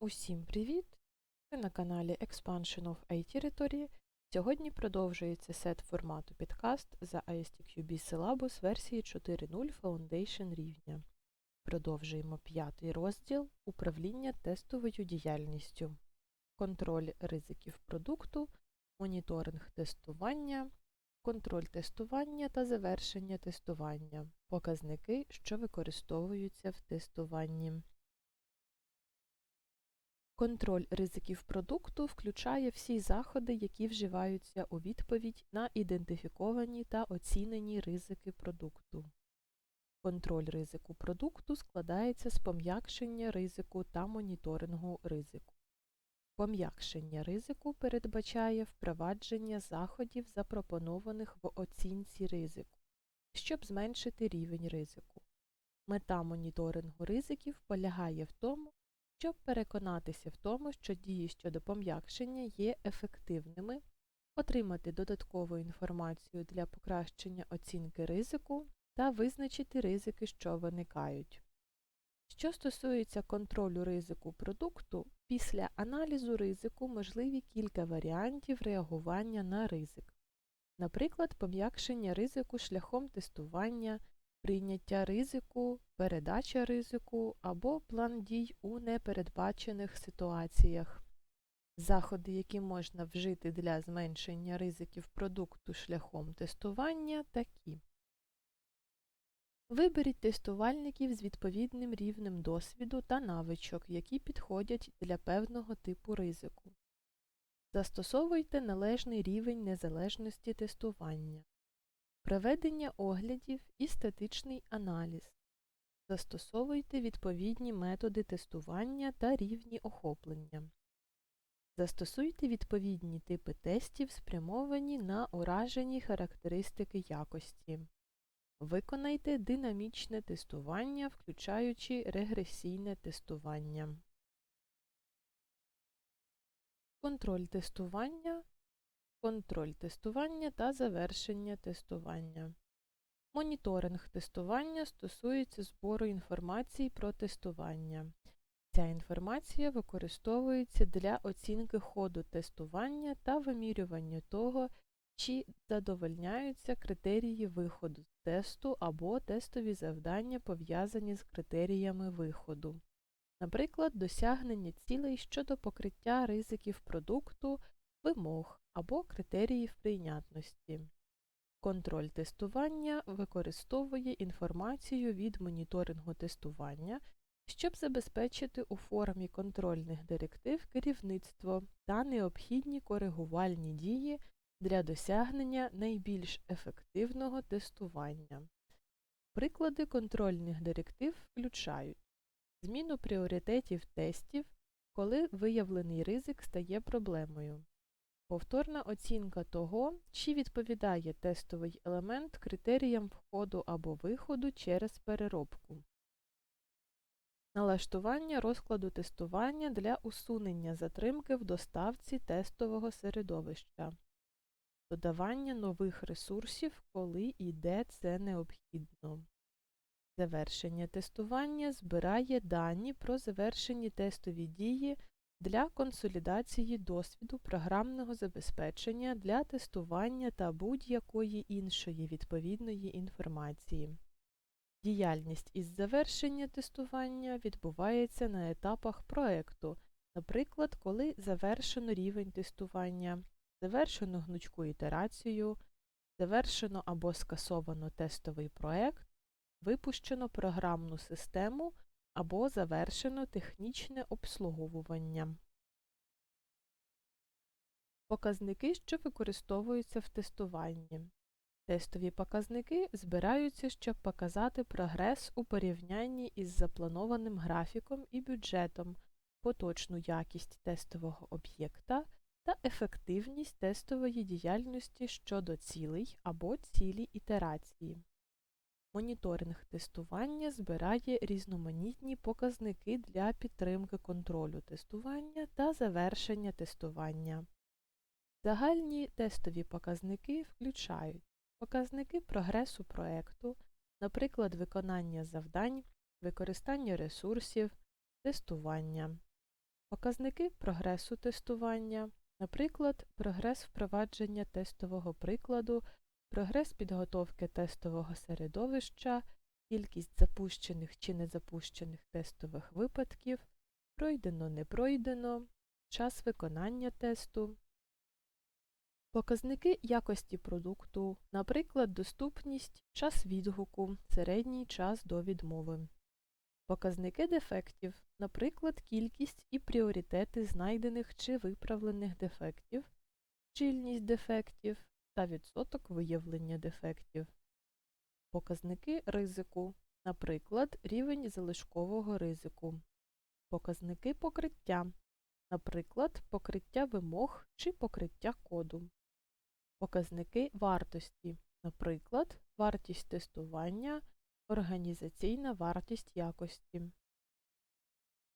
Усім привіт! Ви на каналі Expansion of IT Territory. Сьогодні продовжується сет формату підкаст за ISTQB Syllabus версії 4.0 Foundation рівня. Продовжуємо п'ятий розділ управління тестовою діяльністю, контроль ризиків продукту, моніторинг тестування, контроль тестування та завершення тестування, показники, що використовуються в тестуванні. Контроль ризиків продукту включає всі заходи, які вживаються у відповідь на ідентифіковані та оцінені ризики продукту. Контроль ризику продукту складається з пом'якшення ризику та моніторингу ризику. Пом'якшення ризику передбачає впровадження заходів, запропонованих в оцінці ризику, щоб зменшити рівень ризику. Мета моніторингу ризиків полягає в тому, щоб переконатися в тому, що дії щодо пом'якшення є ефективними, отримати додаткову інформацію для покращення оцінки ризику та визначити ризики, що виникають. Що стосується контролю ризику продукту, після аналізу ризику можливі кілька варіантів реагування на ризик. Наприклад, пом'якшення ризику шляхом тестування, прийняття ризику, передача ризику або план дій у непередбачених ситуаціях. Заходи, які можна вжити для зменшення ризиків продукту шляхом тестування, такі. Виберіть тестувальників з відповідним рівнем досвіду та навичок, які підходять для певного типу ризику. Застосовуйте належний рівень незалежності тестування. Проведення оглядів і статичний аналіз. Застосовуйте відповідні методи тестування та рівні охоплення. Застосуйте відповідні типи тестів, спрямовані на уражені характеристики якості. Виконайте динамічне тестування, включаючи регресійне тестування. Контроль тестування контроль тестування та завершення тестування. Моніторинг тестування стосується збору інформації про тестування. Ця інформація використовується для оцінки ходу тестування та вимірювання того, чи задовольняються критерії виходу з тесту або тестові завдання пов'язані з критеріями виходу. Наприклад, досягнення цілей щодо покриття ризиків продукту, вимог або критеріїв прийнятності. Контроль тестування використовує інформацію від моніторингу тестування, щоб забезпечити у формі контрольних директив керівництво та необхідні коригувальні дії для досягнення найбільш ефективного тестування. Приклади контрольних директив включають зміну пріоритетів тестів, коли виявлений ризик стає проблемою, Повторна оцінка того, чи відповідає тестовий елемент критеріям входу або виходу через переробку. Налаштування розкладу тестування для усунення затримки в доставці тестового середовища. Додавання нових ресурсів, коли і де це необхідно. Завершення тестування збирає дані про завершені тестові дії для консолідації досвіду програмного забезпечення для тестування та будь-якої іншої відповідної інформації. Діяльність із завершення тестування відбувається на етапах проекту, наприклад, коли завершено рівень тестування, завершено гнучку ітерацію, завершено або скасовано тестовий проект, випущено програмну систему або завершено технічне обслуговування. Показники, що використовуються в тестуванні. Тестові показники збираються, щоб показати прогрес у порівнянні із запланованим графіком і бюджетом, поточну якість тестового об'єкта та ефективність тестової діяльності щодо цілей або цілі ітерації. Моніторинг тестування збирає різноманітні показники для підтримки контролю тестування та завершення тестування. Загальні тестові показники включають показники прогресу проекту, наприклад, виконання завдань, використання ресурсів, тестування, Показники прогресу тестування, наприклад, прогрес впровадження тестового прикладу, прогрес підготовки тестового середовища, кількість запущених чи незапущених тестових випадків, пройдено не пройдено, час виконання тесту. Показники якості продукту, наприклад, доступність, час відгуку, середній час до відмови. Показники дефектів, наприклад, кількість і пріоритети знайдених чи виправлених дефектів, щільність дефектів та відсоток виявлення дефектів. Показники ризику, наприклад, рівень залишкового ризику. Показники покриття, наприклад, покриття вимог чи покриття коду. Показники вартості, наприклад, вартість тестування, організаційна вартість якості.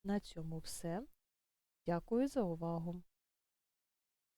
На цьому все. Дякую за увагу!